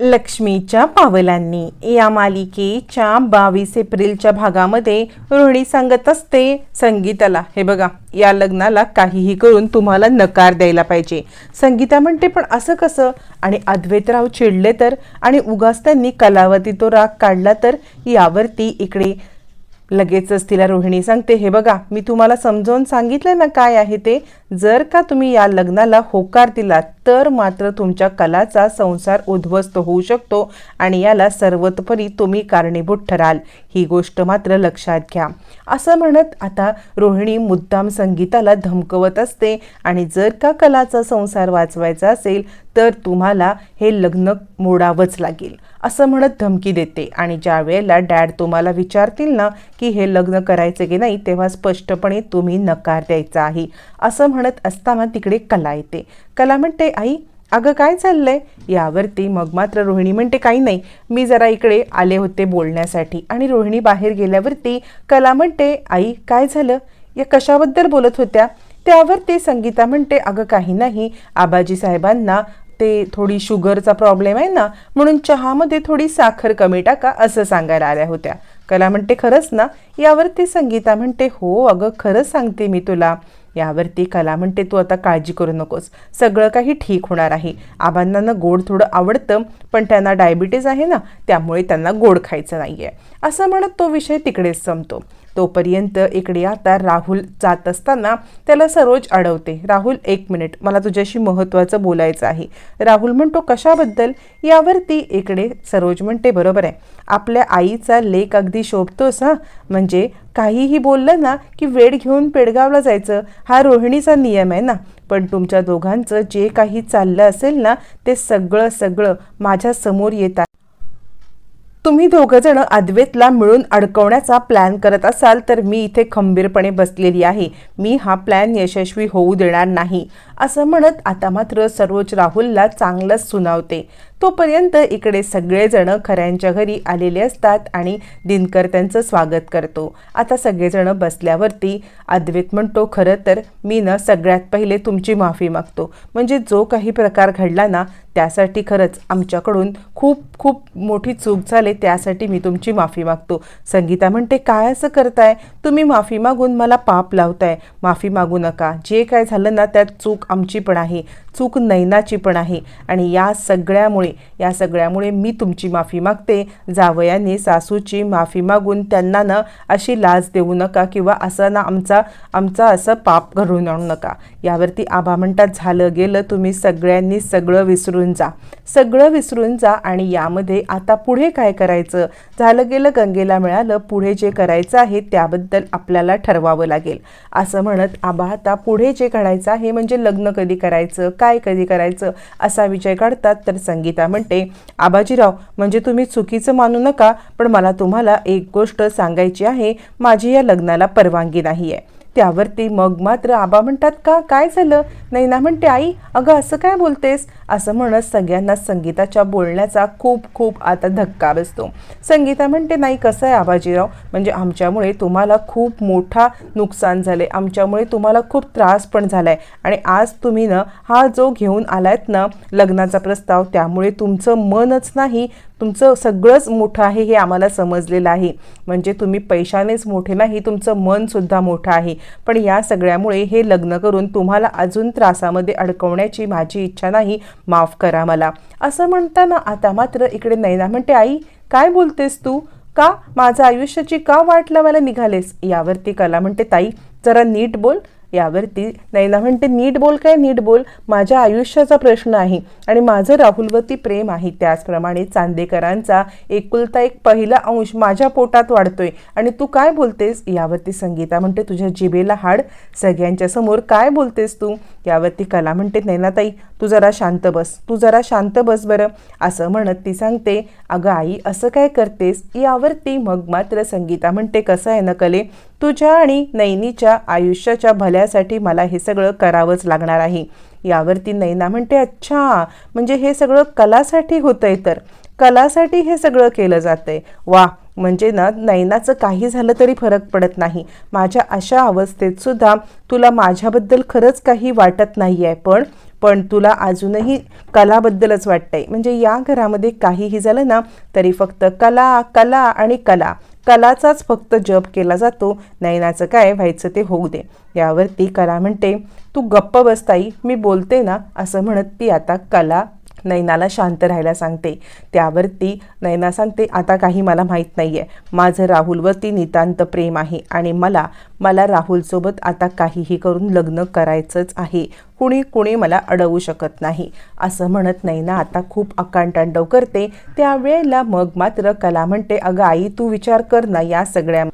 लक्ष्मीच्या पावलांनी. या मालिकेच्या बावीस एप्रिलच्या भागामध्ये रोहिणी सांगत असते संगीताला हे बघा या लग्नाला काहीही करून तुम्हाला नकार द्यायला पाहिजे. संगीता म्हणते पण असं कसं? आणि अद्वैतराव चिडले तर? आणि उगाच त्यांनी कलावती तो राग काढला तर? यावरती इकडे लगेचच तिला रोहिणी सांगते हे बघा मी तुम्हाला समजावून सांगितलं ना काय आहे ते? जर का तुम्ही या लग्नाला होकार दिलात तर मात्र तुमच्या कलाचा संसार उद्ध्वस्त होऊ शकतो आणि याला सर्वतोपरी तुम्ही कारणीभूत ठराल. ही गोष्ट मात्र लक्षात घ्या. असं म्हणत आता रोहिणी मुद्दाम संगीताला धमकवत असते आणि जर का कलाचा संसार वाचवायचा असेल तर तुम्हाला हे लग्न मोडावंच लागेल असं म्हणत धमकी देते. आणि ज्या वेळेला डॅड तुम्हाला विचारतील ना की हे लग्न करायचं की नाही तेव्हा स्पष्टपणे तुम्ही नकार द्यायचा आहे असं म्हणत म्हणत असताना तिकडे कला येते. कला म्हणते आई अगं काय चाललंय? यावरती मग मात्र रोहिणी म्हणते काही नाही. मी जरा इकडे आले होते बोलण्यासाठी आणि रोहिणी बाहेर गेल्यावरती कला म्हणते आई काय झालं? या कशाबद्दल बोलत होत्या? त्यावर ते संगीता म्हणते अगं काही नाही. आबाजी साहेबांना ते थोडी शुगरचा प्रॉब्लेम आहे ना म्हणून चहामध्ये थोडी साखर कमी टाका असं सांगायला आल्या होत्या. कला म्हणते खरंच ना? यावरती संगीता म्हणते हो अगं खरंच सांगते मी तुला. यावरती कला म्हणते तू आता काळजी करू नकोस. सगळं काही ठीक होणार आहे. आबांना ना गोड थोडं आवडतं पण त्यांना डायबिटीज आहे ना त्यामुळे त्यांना गोड खायचं नाही आहे असं म्हणत तो विषय तिकडेच संपतो. तोपर्यंत इकडे आता राहुल जात असताना त्याला सरोज अडवते. राहुल एक मिनिट. मला तुझ्याशी महत्त्वाचं बोलायचं आहे. राहुल म्हणतो कशाबद्दल? यावरती इकडे सरोज म्हणते बरोबर आहे. आपल्या आईचा लेख अगदी शोभतोस हा? म्हणजे काहीही बोललं ना की वेळ घेऊन पेडगावला जायचं हा रोहिणीचा नियम आहे ना. पण तुमच्या दोघांचं जे काही चाललं असेल ना ते सगळं सगळं माझ्यासमोर येत तुम्ही दोघंजण अद्वेतला मिळून अडकवण्याचा प्लॅन करत असाल तर मी इथे खंबीरपणे बसलेली आहे. मी हा प्लॅन यशस्वी होऊ देणार नाही. असं म्हणत आता मात्र सरोज राहुलला चांगलंच सुनावते. तोपर्यंत इकडे सगळेजण खऱ्यांच्या घरी आलेले असतात आणि दिनकर त्यांचं स्वागत करतो. आता सगळेजण बसल्यावरती अद्वैत म्हणतो खरं तर मी ना सगळ्यात पहिले तुमची माफी मागतो. म्हणजे जो काही प्रकार घडला ना त्यासाठी खरंच आमच्याकडून खूप खूप मोठी चूक झाली त्यासाठी मी तुमची माफी मागतो. संगीता म्हणते काय असं करताय? तुम्ही माफी मागून मला पाप लावताय. माफी मागू नका. जे काय झालं ना त्यात चूक आमची पण आहे चूक नैनाची पण आहे आणि या सगळ्यामुळे या सगळ्यामुळे मी तुमची माफी मागते. जावयाने सासूची माफी मागून त्यांना ना अशी लाज देऊ नका किंवा असं ना आमचा आमचा असं पाप घडून आणू नका. यावरती आबा म्हणतात झालं गेलं तुम्ही सगळ्यांनी सगळं विसरून जा. सगळं विसरून जा आणि यामध्ये आता पुढे काय करायचं? झालं गेलं गंगेला मिळालं पुढे जे करायचं आहे त्याबद्दल आपल्याला ठरवावं लागेल. असं म्हणत आबा आता पुढे जे करायचं आहे म्हणजे लग्न लग्न कधी करायचं काय कधी करायचं असा विजय काढतात. तर संगीता म्हणते आबाजीराव म्हणजे तुम्ही चुकीचं मानू नका पण मला तुम्हाला एक गोष्ट सांगायची आहे. माझी या लग्नाला परवानगी नाही आहे त्यावरती मग मात्र आबा म्हणतात का? काय झालं? नैना म्हणते आई अगं असं काय बोलतेस? असं म्हणत सगळ्यांना संगीताच्या बोलण्याचा खूप खूप आता धक्का बसतो. संगीता म्हणते नाही कसं आहे आबाजीराव? म्हणजे आमच्यामुळे तुम्हाला खूप मोठा नुकसान झाले आमच्यामुळे तुम्हाला खूप त्रास पण झाला आहे आणि आज तुम्ही ना हा जो घेऊन आलायत ना लग्नाचा प्रस्ताव त्यामुळे तुमचं मनच नाही तुमचं सगळंच मोठं आहे हे आम्हाला समजलेलं आहे. म्हणजे तुम्ही पैशानेच मोठे नाही तुमचं मनसुद्धा मोठं आहे. पण या सगळ्यामुळे हे लग्न करून तुम्हाला अजून त्रासामध्ये अडकवण्याची माझी इच्छा नाही माफ करा मला. असं म्हणताना आता मात्र इकडे नैना म्हणते आई काय बोलतेस तू? का माझं आयुष्याची का वाट लावायला निघालेस? यावरती कला म्हणते ताई जरा नीट बोल. यावरती नैना म्हणते नीट बोल काय? नीट बोल. माझ्या आयुष्याचा प्रश्न आहे आणि माझं राहुलवरती प्रेम आहे. त्याचप्रमाणे चांदेकरांचा एकुलता एक पहिला अंश माझ्या पोटात वाढतोय. आणि तू काय बोलतेस? यावरती संगीता म्हणते तुझ्या जिभेला हाड. सगळ्यांच्या समोर काय बोलतेस तू? यावरती कला म्हणते नैनाताई तू जरा शांत बस. तू जरा शांत बस बरं. असं म्हणत ती सांगते अगं आई असं काय करतेस? यावरती मग मात्र संगीता म्हणते कसं आहे ना कले? तुझ्या आणि नैनीच्या आयुष्याच्या भल्यासाठी मला हे सगळं करावंच लागणार आहे. यावरती नैना म्हणते अच्छा म्हणजे हे सगळं कलासाठी होतंय तर? कलासाठी हे सगळं केलं जातंय. वा म्हणजे ना नैनाचं काही झालं तरी फरक पडत नाही. माझ्या अशा अवस्थेत सुद्धा तुला माझ्याबद्दल खरंच काही वाटत नाही आहे पण पण तुला अजूनही कलाबद्दलच वाटतंय. म्हणजे या घरामध्ये काहीही झालं ना तरी फक्त कला कला आणि कला. कलाचाच फक्त जप केला जातो. नयनाचं काय व्हायचं ते होऊ दे. यावरती कला म्हणते तू गप्प बसताई मी बोलते ना असं म्हणत ती आता कला नैनाला शांत राहायला सांगते. त्यावरती नैना सांगते आता काही मला माहीत नाही आहे माझं राहुलवरती नितांत प्रेम आहे आणि मला मला राहुलसोबत आता काहीही करून लग्न करायचंच आहे. कुणी कुणी मला अडवू शकत नाही. असं म्हणत नैना आता खूप अकांटांडव करते. त्यावेळेला मग मात्र कला म्हणते अगं आई तू विचार कर ना या सगळ्या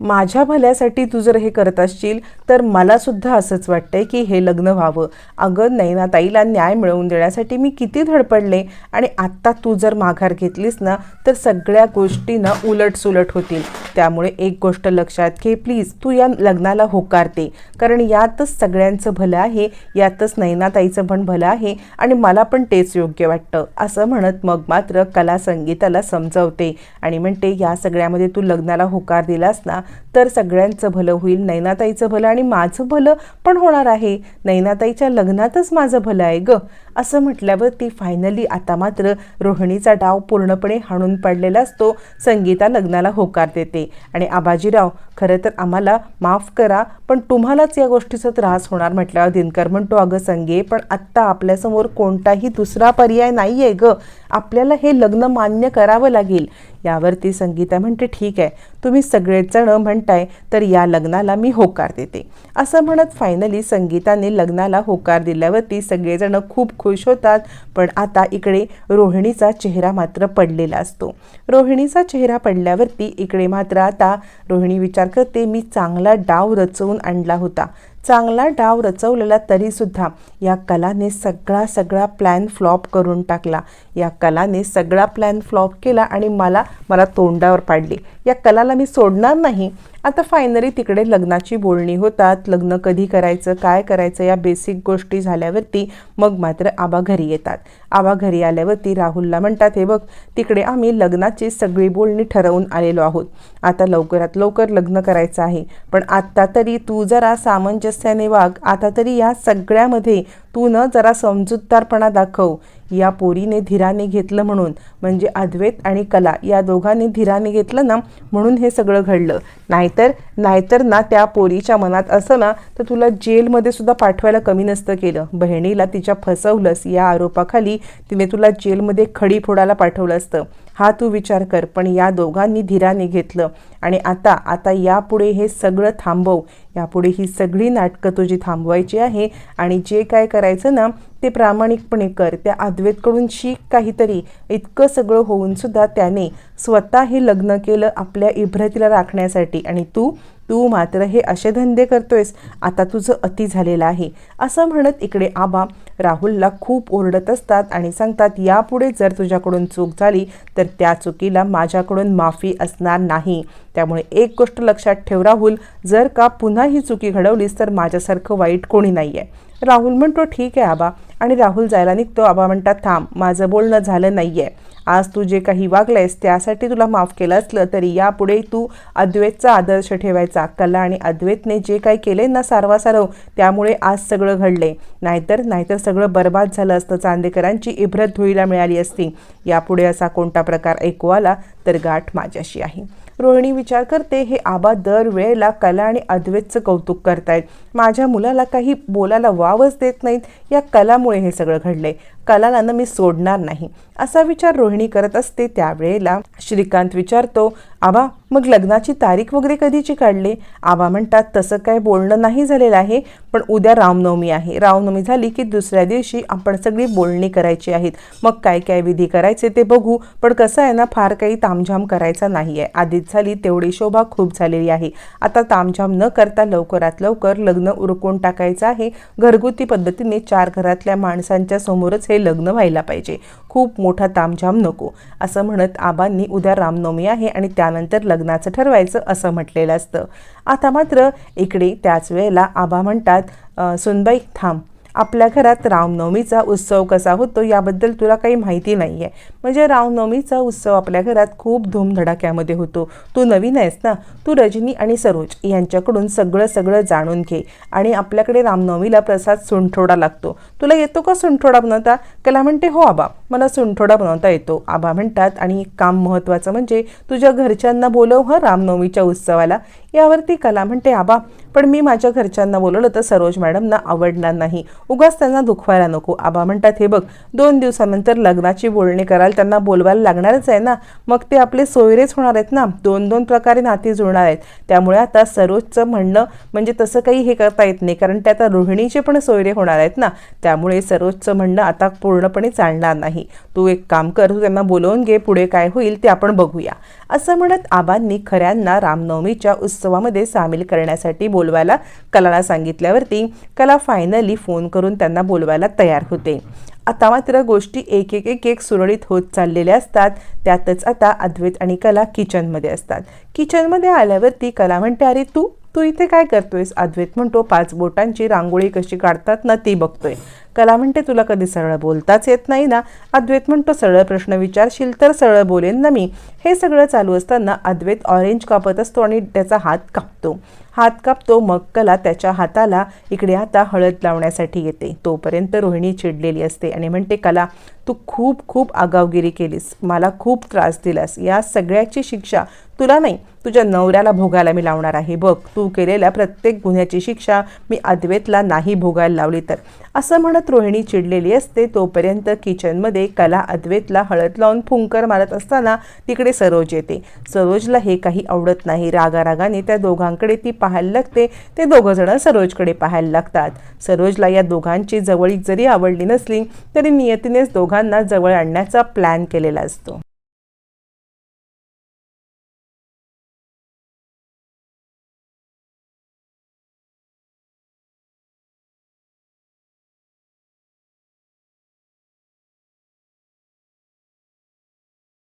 माझ्या भल्यासाठी तू जर हे करत असशील तर मला सुद्धा असंच वाटतंय की हे लग्न व्हावं. अगं नैनाताईला न्याय मिळवून देण्यासाठी मी किती धडपडले आणि आत्ता तू जर माघार घेतलीस ना तर सगळ्या गोष्टी ना उलटसुलट होतील. त्यामुळे एक गोष्ट लक्षात घे प्लीज तू या लग्नाला होकारते कारण यातच सगळ्यांचं भलं आहे यातच नैनाताईचं पण भलं आहे आणि मला पण तेच योग्य वाटतं. असं म्हणत मग मात्र कला संगीताला समजवते आणि म्हणते या सगळ्यामध्ये तू लग्नाला होकार दिलास ना तर सगळ्यांचं भलं होईल नैनाताईचं भलं आणि माझं भलं पण होणार आहे. नैनाताईच्या लग्नातच माझं भलं आहे ग. असं म्हटल्यावर ती फायनली आता मात्र रोहिणीचा डाव पूर्णपणे हाणून पडलेला असतो. संगीता लग्नाला होकार देते. आणि आबाजीराव खरं तर आम्हाला माफ करा पण तुम्हालाच या गोष्टीचा त्रास होणार म्हटल्यावर दिनकर म्हणतो अगं संगे पण आत्ता आपल्यासमोर कोणताही दुसरा पर्याय नाही आहे गं. आपल्याला हे लग्न मान्य करावं लागेल. यावरती संगीता म्हणते ठीक आहे तुम्ही सगळेजण म्हणताय तर या लग्नाला मी होकार देते. असं म्हणत फायनली संगीताने लग्नाला होकार दिल्यावरती सगळेजण खूप खुश खुश होतात पण आता इकडे रोहिणीचा चेहरा मात्र पडलेला असतो. रोहिणीचा चेहरा पडल्यावरती इकडे मात्र आता रोहिणी विचार करते मी चांगला डाव रचवून आणला होता. चांगला डाव रचवलेला तरीसुद्धा या कलाने सगळा सगळा प्लॅन फ्लॉप करून टाकला. या कलाने सगळा प्लॅन फ्लॉप केला आणि मला मला तोंडावर पाडले. या कलाला मी सोडणार नाही. आता फायनली तिकडे लग्नाची बोलणी होतात. लग्न कधी करायचं काय करायचं या बेसिक गोष्टी झाल्यावरती मग मात्र आबा घरी येतात. आबा घरी आल्यावरती राहुलला म्हणतात हे बघ तिकडे आम्ही लग्नाची सगळी बोलणी ठरवून आलेलो आहोत. आता लवकरात लवकर लग्न करायचं आहे. पण आत्ता तरी तू जरा सामंजस्याने वाघ आता तरी या सगळ्यामध्ये तू न जरा समजूतदारपणा दाखव. या पोरीने धीराने घेतलं म्हणून. म्हणजे अद्वैत आणि कला या दोघांनी धीराने घेतलं ना म्हणून हे सगळं घडलं. नाहीतर नाहीतर ना त्या पोरीच्या मनात असं ना तर तुला जेलमध्ये सुद्धा पाठवायला कमी नसतं केलं. बहिणीला तिच्या फसवलंस या आरोपाखाली तिने तुला जेलमध्ये खडी फोडायला पाठवलं असतं. हा तू विचार कर पण या दोघांनी धीराने घेतलं. आणि आता आता यापुढे हे सगळं थांबव. यापुढे ही सगळी नाटकं तुझी थांबवायची आहे आणि जे काय करायचं ना ते प्रामाणिकपणे कर. त्या अद्वैतकडून शिक काहीतरी इतकं सगळं होऊन सुद्धा त्याने स्वतः हे लग्न केलं आपल्या इब्रतीला राखण्यासाठी. आणि तू तू मात्र हे असे धंदे करतोयस आता तुझं अति झालेलं आहे. असं म्हणत इकडे आबा राहुलला खूप ओरडत असतात आणि सांगतात यापुढे जर तुझ्याकडून चूक झाली तर त्या चुकीला माझ्याकडून माफी असणार नाही. त्यामुळे एक गोष्ट लक्षात ठेव राहुल जर का पुन्हा ही चुकी घडवलीस तर माझ्यासारखं वाईट कोणी नाही आहे राहुल म्हणतो ठीक आहे आबा आणि राहुल जायला निघतो. आबा म्हणतात थांब माझं बोलणं झालं नाही आहे आज तू जे काही वागलंयस त्यासाठी तुला माफ केलं असलं तरी यापुढे तू अद्वैतचा आदर्श ठेवायचा. कला आणि अद्वैतने जे काही केले ना सारवासारव त्यामुळे आज सगळं घडले नाहीतर नाहीतर सगळं बर्बाद झालं असतं. चांदेकरांची इब्रत धुईला मिळाली असती. यापुढे असा कोणता प्रकार ऐकू आला तर गाठ माझ्याशी आहे. रोहिणी विचार करते हे आबा दर वेळेला कला आणि अद्वैतचं कौतुक करतायत. माझ्या मुलाला काही बोलायला वावच देत नाहीत. या कलामुळे हे सगळं घडलंय. कलाला मी सोडणार नाही. असा विचार रोहिणी करत असते त्यावेळेला श्रीकांत विचारतो आबा मग लग्नाची तारीख वगैरे कधीची काढली? आबा म्हणतात तसं काय बोलणं नाही झालेलं आहे पण उद्या रामनवमी आहे. रामनवमी झाली की दुसऱ्या दिवशी आपण सगळी बोलणी करायची आहेत. मग काय काय विधी करायचे ते बघू पण कसं आहे ना फार काही तामझाम करायचा नाही आहे आधीच झाली तेवढी शोभा खूप झालेली आहे. आता तामझाम न करता लवकरात लवकर लग्न उरकून टाकायचं आहे. घरगुती पद्धतीने चार घरातल्या माणसांच्या समोरच हे लग्न व्हायला पाहिजे. खूप मोठा तामझाम नको असं म्हणत आबांनी उद्या रामनवमी आहे आणि त्यानंतर लग्नाचं ठरवायचं असं म्हटलेलं असतं. आता मात्र इकडे त्याच वेळेला आबा म्हणतात सुनबाई थांब. आपल्या घरात रामनवमीचा उत्सव कसा होतो याबद्दल तुला काही माहिती नाही आहे म्हणजे रामनवमीचा उत्सव आपल्या घरात खूप धूमधडाक्यामध्ये होतो. तू नवीन आहेस ना? तू रजनी आणि सरोज यांच्याकडून सगळं सगळं जाणून घे. आणि आपल्याकडे रामनवमीला प्रसाद सुंठोडा लागतो. तुला येतो का सुंठोडा बनवता? कला म्हणते हो आबा मला सुंठोडा बनवता येतो. आबा म्हणतात आणि एक काम महत्त्वाचं म्हणजे तुझ्या घरच्यांना बोलव हं रामनवमीच्या उत्सवाला. यावरती कला म्हणते आबा पण मी माझ्या घरच्यांना बोलवलं तर सरोज मॅडमना आवडणार नाही. उगाच त्यांना दुखवायला नको. आबा म्हणतात हे बघ दोन दिवसानंतर लग्नाची बोलणी कराल त्यांना बोलवायला लागणारच आहे ना. मग ते आपले सोयरेच होणार आहेत ना. दोन दोन प्रकारे नाती जुळणार आहेत. त्यामुळे आता सरोजचं म्हणणं म्हणजे तसं काही हे करता येत नाही. कारण ते आता रोहिणीचे पण सोयरे होणार आहेत ना. त्यामुळे सरोजचं म्हणणं आता पूर्णपणे चालणार नाही. तू एक काम कर तू त्यांना बोलवून घे. पुढे काय होईल ते आपण बघूया. असं म्हणत आबांनी खऱ्यांना रामनवमीच्या महोत्सवामध्ये सामील करण्यासाठी बोलवायला कलाला सांगितल्यावरती कला फायनली फोन करून त्यांना बोलवायला तयार होते. आता मात्र गोष्टी एक एक एक एक सुरळीत होत चाललेल्या असतात. त्यातच आता अद्वैत आणि कला किचनमध्ये असतात. किचनमध्ये आल्यावरती कला म्हणते अरे तू तू इथे काय करतोयस? अद्वैत म्हणतो पाच बोटांची रांगोळी कशी काढतात ना ती बघतोय. कला म्हणते तुला कधी सरळ बोलताच येत नाही ना? अद्वैत म्हणतो सरळ प्रश्न विचारशील तर सरळ बोलेन ना मी. हे सगळं चालू असताना अद्वैत ऑरेंज कापत असतो आणि त्याचा हात कापतो. हात कापतो मग कला त्याच्या हाताला इकडे आता हळद लावण्यासाठी येते. तोपर्यंत रोहिणी चिडलेली असते आणि म्हणते कला तू खूप खूप आगावगिरी केलीस. मला खूप त्रास दिलास. या सगळ्याची शिक्षा तुला नाही. तुझ्या नवऱ्याला भोगायला मी लावणार आहे. बघ तू केलेल्या प्रत्येक गुन्ह्याची शिक्षा मी अद्वैतला नाही भोगायला लावली तर. असं म्हणत रोहिणी चिडलेली असते. तोपर्यंत किचनमध्ये कला अद्वेतला हळद लावून फुंकर मारत असताना तिकडे सरोज येते. सरोजला हे काही आवडत नाही. रागारागाने त्या दोघांकडे ती पाहायला लागते. ते दोघंजणं सरोजकडे पाहायला लागतात. सरोजला या दोघांची जवळीक जरी आवडली नसली तरी नियतीनेच दोघांना जवळ आणण्याचा प्लॅन केलेला असतो.